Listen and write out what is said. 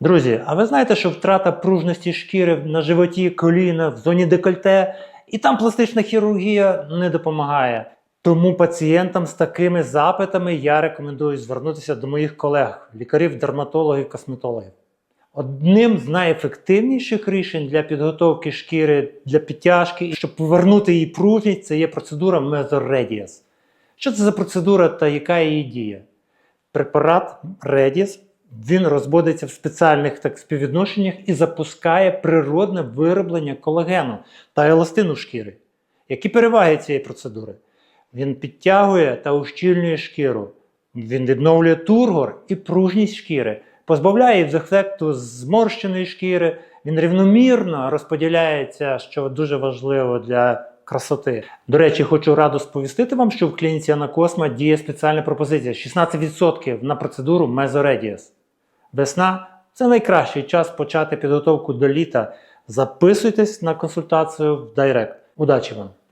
Друзі, а ви знаєте, що втрата пружності шкіри на животі, колінах, в зоні декольте, і там пластична хірургія не допомагає. Тому пацієнтам з такими запитами я рекомендую звернутися до моїх колег, лікарів, дерматологів, косметологів. Одним з найефективніших рішень для підготовки шкіри для підтяжки і щоб повернути її пружність, це є процедура Mesoradius. Що це за процедура та яка її дія? Препарат Redis він розводиться в спеціальних так, співвідношеннях і запускає природне вироблення колагену та еластину шкіри. Які переваги цієї процедури? Він підтягує та ущільнює шкіру. Він відновлює тургор і пружність шкіри, позбавляє від ефекту зморщеної шкіри. Він рівномірно розподіляється, що дуже важливо для красоти. До речі, хочу радо сповістити вам, що в клініці Анакосма діє спеціальна пропозиція 16% на процедуру Mesoradius. Весна це найкращий час почати підготовку до літа. Записуйтесь на консультацію в Директ. Удачі вам!